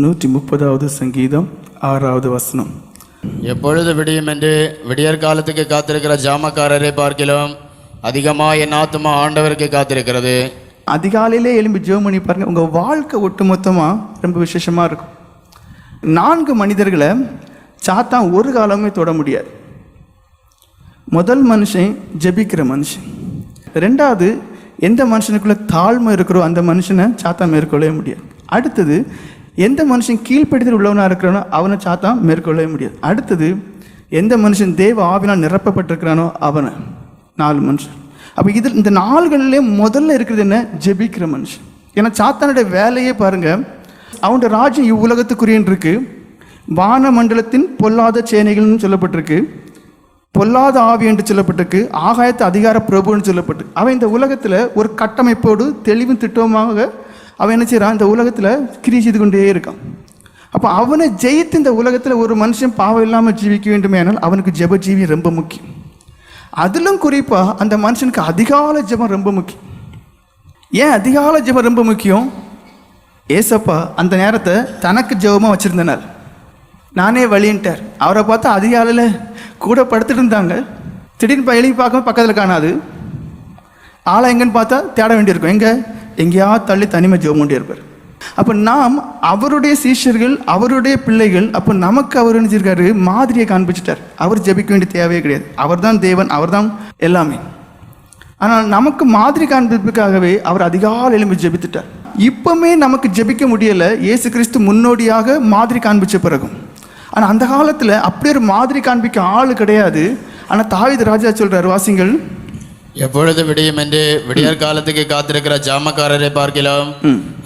நூற்றி முப்பதாவது சங்கீதம் ஆறாவது வசனம். எப்பொழுது விடியும் என்று விடியற் காலத்துக்கு காத்திருக்கிற ஜாமக்காரரை பார்க்கிலும் அதிகமாக என் ஆத்துமா ஆண்டவருக்கு காத்திருக்கிறது. அதிகாலையிலே எழும்பி ஜெபம் பண்ணி பாருங்க உங்கள் வாழ்க்கை ஒட்டுமொத்தமாக ரொம்ப விசேஷமாக இருக்கும். நான்கு மனிதர்களை சாத்தான் ஒரு காலமே தொட முடியாது. முதல் மனுஷன் ஜெபிக்கிற மனுஷன். ரெண்டாவது எந்த மனுஷனுக்குள்ள தாழ்மை இருக்கிறோ அந்த மனுஷனை சாத்தான் மேற்கொள்ளவே முடியாது. அடுத்தது எந்த மனுஷன் கீழ்ப்படுத்தல் உள்ளவனாக இருக்கிறானோ அவனை சாத்தான் மேற்கொள்ளவே முடியாது. அடுத்தது எந்த மனுஷன் தேவ ஆவினால் நிரப்பப்பட்டிருக்கிறானோ அவனை. நாலு மனுஷன். அப்போ இதில் இந்த நாள்களிலே முதல்ல இருக்கிறது என்ன? ஜெபிக்கிற மனுஷன். ஏன்னா சாத்தானுடைய வேலையே பாருங்க அவனுடைய ராஜ்யம் இவ்வுலகத்துக்குரியன் இருக்கு. வான மண்டலத்தின் பொல்லாத சேனைகள்னு சொல்லப்பட்டிருக்கு. பொல்லாத ஆவி என்று சொல்லப்பட்டிருக்கு. ஆகாயத்து அதிகார பிரபுன்னு சொல்லப்பட்டு. அவன் இந்த உலகத்தில் ஒரு கட்டமைப்போடு தெளிவும் திட்டமாக அவன் என்ன செய்கிறான் இந்த உலகத்தில் கிரி செய்து கொண்டே இருக்கான். அப்போ அவனை ஜெயித்து இந்த உலகத்தில் ஒரு மனுஷன் பாவம் இல்லாமல் ஜீவிக்க வேண்டுமேனால் அவனுக்கு ஜெப ஜீவி ரொம்ப முக்கியம். அதிலும் குறிப்பாக அந்த மனுஷனுக்கு அதிகால ஜெபம் ரொம்ப முக்கியம். ஏன் அதிகால ஜெபம் ரொம்ப முக்கியம்? ஏசப்பா அந்த நேரத்தை தனக்கு ஜெபமாக வச்சுருந்தனர். நானே வழின்ட்டார். அவரை பார்த்தா அதிகாலையில் கூட படுத்துட்டு இருந்தாங்க. திடீர்னு எழுதி பார்க்க பக்கத்தில் காணாது. ஆளை எங்கன்னு பார்த்தா தேட வேண்டியிருக்கும். எங்கே? எங்கேயாவது தள்ளி தனிமை ஜெபம் கொண்டே இருப்பார். அப்போ நாம் அவருடைய சீஷர்கள் அவருடைய பிள்ளைகள் அப்போ நமக்கு அவர் நினைச்சிருக்காரு மாதிரியை காண்பிச்சிட்டார். அவர் ஜெபிக்க வேண்டிய தேவையே கிடையாது. அவர் தான் தேவன் அவர் தான் எல்லாமே. ஆனால் நமக்கு மாதிரி காண்பிப்புக்காகவே அவர் அதிகாலை எழும்பி ஜெபித்துட்டார். இப்பவுமே நமக்கு ஜெபிக்க முடியல. இயேசு கிறிஸ்து முன்னோடியாக மாதிரி காண்பிச்ச பிறகும். ஆனால் அந்த காலத்தில் அப்படி ஒரு மாதிரி காண்பிக்க ஆள் கிடையாது. ஆனால் தாவித ராஜா சொல்கிறார் வாசிங்கள் எப்பொழுது விடியும் என்று விடியற் காலத்துக்கு காத்திருக்கிற ஜாமக்காரரை பார்க்கிலும்.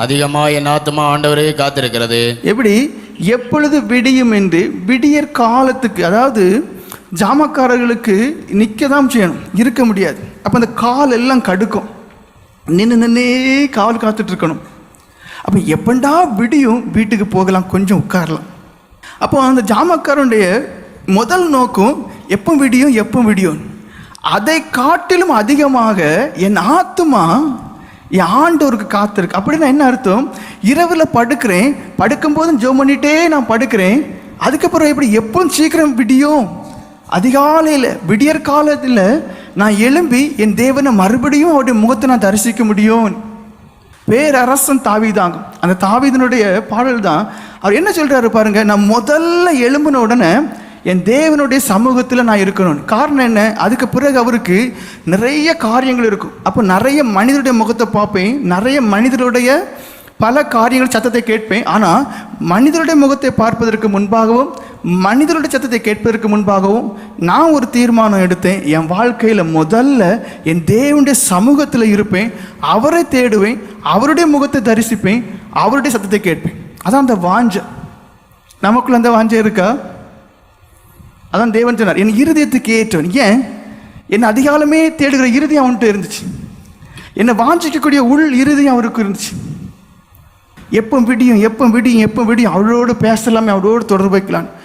அதிகமாக என் ஆத்துமா ஆண்டவரையே காத்திருக்கிறது. எப்படி? எப்பொழுது விடியும் என்று விடியற் காலத்துக்கு அதாவது ஜாமக்காரர்களுக்கு நிற்க தான் செய்யணும் இருக்க முடியாது. அப்போ அந்த கால் எல்லாம் கடுக்கும். நின்று நின்னே காவல் காத்துட்டு இருக்கணும் அப்போ எப்பண்டா விடியும் வீட்டுக்கு போகலாம் கொஞ்சம் உட்காரலாம். அப்போ அந்த ஜாமக்காரனுடைய முதல் நோக்கம் எப்போ விடியும் எப்போ விடியும்? அதை காட்டிலும் அதிகமாக என் ஆத்துமா என் ஆண்டோருக்கு காத்திருக்கு. அப்படின்னா என்ன அர்த்தம்? இரவில் படுக்கிறேன் படுக்கும்போதும் ஜோ பண்ணிட்டே நான் படுக்கிறேன். அதுக்கப்புறம் எப்படி? எப்போ சீக்கிரம் விடியும். அதிகாலையில் விடியற் காலத்தில் நான் எழும்பி என் தேவனை மறுபடியும் அவருடைய முகத்தை நான் தரிசிக்க முடியும். பேரரசன் தாவிதாங்க அந்த தாவிதனுடைய பாடல் தான் அவர் என்ன சொல்கிறாரு பாருங்க? நான் முதல்ல எழும்பின உடனே என் தேவனுடைய சமூகத்தில் நான் இருக்கணும் காரணம் என்ன? அதுக்கு பிறகு அவருக்கு நிறைய காரியங்கள் இருக்கும். அப்போ நிறைய மனிதருடைய முகத்தை பார்ப்பேன். நிறைய மனிதருடைய பல காரியங்கள் சத்தத்தை கேட்பேன். ஆனால் மனிதருடைய முகத்தை பார்ப்பதற்கு முன்பாகவும் மனிதருடைய சத்தத்தை கேட்பதற்கு முன்பாகவும் நான் ஒரு தீர்மானம் எடுத்தேன். என் வாழ்க்கையில் முதல்ல என் தேவனுடைய சமூகத்தில் இருப்பேன். அவரை தேடுவேன். அவருடைய முகத்தை தரிசிப்பேன். அவருடைய சத்தத்தை கேட்பேன். அதான் அந்த வாஞ்சை. நமக்குள்ள அந்த வாஞ்சை இருக்கா? அதான் தேவன் சொன்னார் என் இருதயத்துக்கு ஏற்றவன். ஏன்? என் அதிகாலமே தேடுகிற இறுதி அவன்கிட்ட இருந்துச்சு. என்னை வாஞ்சிக்கக்கூடிய உள் இறுதி அவருக்கு இருந்துச்சு. எப்போ விடியும் எப்போ விடியும் எப்போ விடியும். அவளோடு பேசலாமே அவளோடு தொடர்பு வைக்கலாம்